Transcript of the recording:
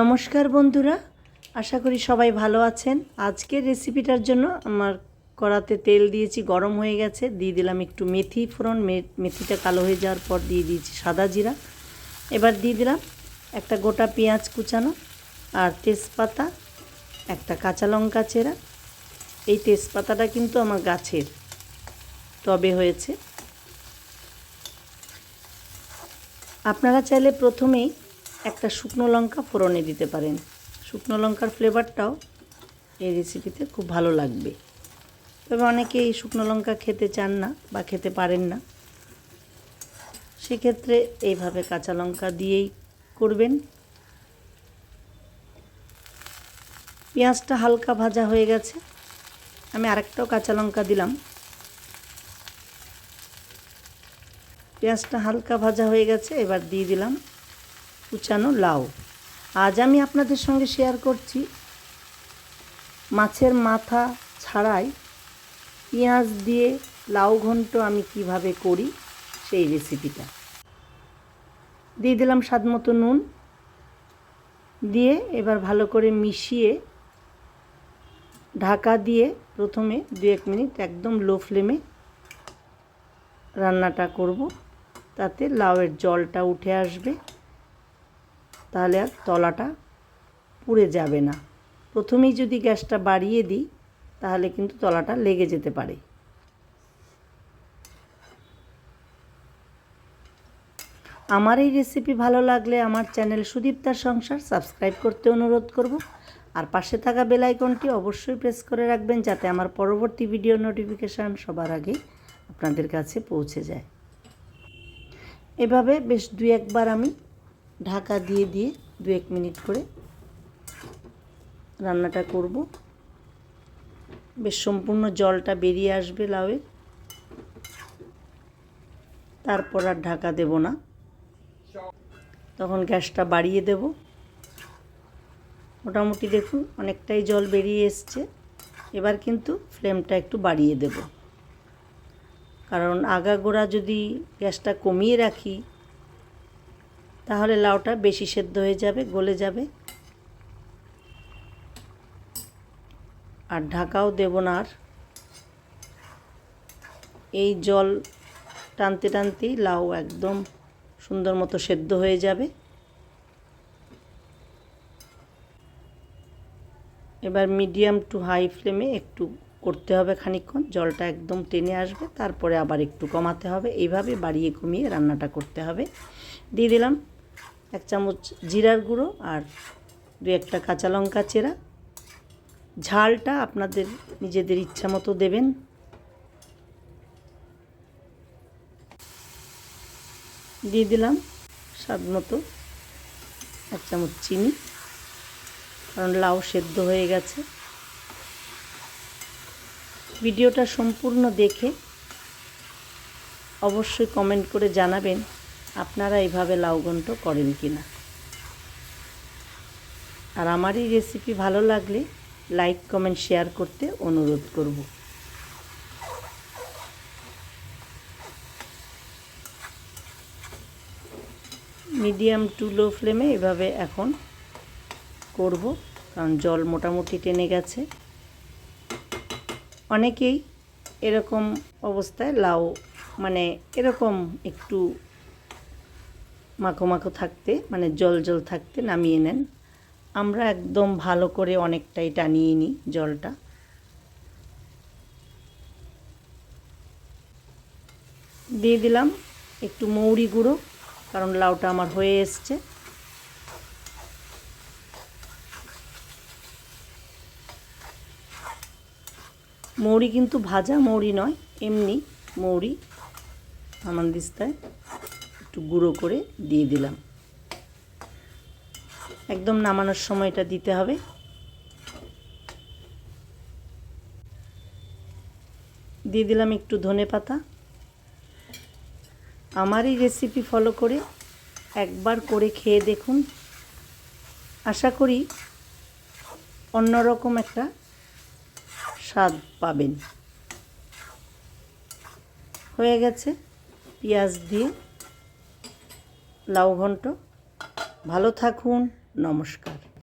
নমস্কার বন্ধুরা, আশা করি সবাই ভালো আছেন। আজকের রেসিপিটার জন্য আমার কড়াতে তেল দিয়েছি, গরম হয়ে গেছে। দিয়ে দিলাম একটু মেথি ফোড়ন মেথিটা কালো হয়ে যাওয়ার পর দিয়ে দিয়েছি সাদা জিরা। এবার দিয়ে দিলাম একটা গোটা পেঁয়াজ কুচানো আর তেজপাতা, একটা কাঁচা লঙ্কা চেরা। এই তেজপাতাটা কিন্তু আমার গাছের টবে হয়েছে। আপনারা চাইলে প্রথমেই একটা শুকনো লঙ্কা ফোড়নে দিতে পারেন। শুকনো লঙ্কার ফ্লেভারটাও এই রেসিপিতে খুব ভালো লাগবে। তবে অনেকে এই শুকনো লঙ্কা খেতে চান না বা খেতে পারেন না। সেক্ষেত্রে এইভাবে কাঁচা লঙ্কা দিয়েই করবেন। পেঁয়াজটা হালকা ভাজা হয়ে গেছে। আমি আরেকটাও কাঁচা লঙ্কা দিলাম। পেঁয়াজটা হালকা ভাজা হয়ে গেছে, এবার দিয়ে দিলাম কুচানো লাউ। আজ আমি আপনাদের সঙ্গে শেয়ার করছি মাছের মাথা ছাড়াই পেঁয়াজ দিয়ে লাউ ঘন্ট আমি কীভাবে করি সেই রেসিপিটা দিয়ে দিলাম স্বাদ মতো নুন। দিয়ে এবার ভালো করে মিশিয়ে ঢাকা দিয়ে প্রথমে দু এক মিনিট একদম লো ফ্লেমে রান্নাটা করব। তাতে লাউয়ের জলটা উঠে আসবে। তাহলে আর তলাটা পুড়ে যাবে না। প্রথমেই যদি গ্যাসটা বাড়িয়ে দিই, তাহলে কিন্তু তলাটা লেগে যেতে পারে। আমার এই রেসিপি ভালো লাগলে আমার চ্যানেল সুদীপ্তার সংসার সাবস্ক্রাইব করতে অনুরোধ করব। আর পাশে থাকা বেল আইকনটি অবশ্যই প্রেস করে রাখবেন, যাতে আমার পরবর্তী ভিডিও নোটিফিকেশান সবার আগে আপনাদের কাছে পৌঁছে যায়। এভাবে বেশ দুই একবার আমি ঢাকা দিয়ে দিয়ে দু এক মিনিট করে রান্নাটা করব। বেশ সম্পূর্ণ জলটা বেরিয়ে আসবে লাউয়ের। তারপর আর ঢাকা দেব না। তখন গ্যাসটা বাড়িয়ে দেব। মোটামুটি দেখুন অনেকটাই জল বেরিয়ে এসছে। এবার কিন্তু ফ্লেমটা একটু বাড়িয়ে দেব। কারণ আগাগোড়া যদি গ্যাসটা কমিয়ে রাখি তাহলে লাউটা বেশি সেদ্ধ হয়ে যাবে, গলে যাবে। আর ঢাকাও দেব না আর। এই জল টানতে টানতেই লাউ একদম সুন্দর মতো সেদ্ধ হয়ে যাবে। এবার মিডিয়াম টু হাই ফ্লেমে একটু করতে হবে খানিকক্ষণ, জলটা একদম টেনে আসবে, তারপরে আবার একটু কমাতে হবে। এইভাবে বাড়িয়ে কমিয়ে রান্নাটা করতে হবে। দিয়ে দিলাম এক চামচ জিরার গুঁড়ো আর দু একটা কাঁচা লঙ্কা চেরা। ঝালটা আপনাদের নিজেদের ইচ্ছা মতো দেবেন। দিয়ে দিলাম স্বাদ মতো এক চামচ চিনি, কারণ লাউ সেদ্ধ হয়ে গেছে। ভিডিওটা সম্পূর্ণ দেখে অবশ্যই কমেন্ট করে জানাবেন আপনারা এইভাবে লাউ ঘন্ট করেন কি না আর আমার এই রেসিপি ভালো লাগলে লাইক কমেন্ট শেয়ার করতে অনুরোধ করব। মিডিয়াম টু লো ফ্লেমে এভাবে এখন করব, কারণ জল মোটামুটি টেনে গেছে। অনেকেই এরকম অবস্থায় লাউ মানে এরকম একটু মাখো মাখো থাকতে মানে জল জল থাকতে নামিয়ে নেন। আমরা একদম ভালো করে অনেকটাই টানিয়ে নিই জলটা। দিয়ে দিলাম একটু মৌরি গুঁড়ো, কারণ লাউটা আমার হয়ে এসছে। মৌরি কিন্তু ভাজা মৌরি নয়, এমনি মৌরি, হামানদিস্তায়। একটু গুঁড়ো করে দিয়ে দিলাম। একদম নামানোর সময় এটা দিতে হবে। দিয়ে দিলাম একটু ধনে পাতা। আমার এই রেসিপি ফলো করে একবার করে খেয়ে দেখুন। আশা করি অন্যরকম একটা স্বাদ পাবেন। হয়ে গেছে। পেঁয়াজ দিয়ে লাউ ঘন্ট। ভালো থাকুন নমস্কার।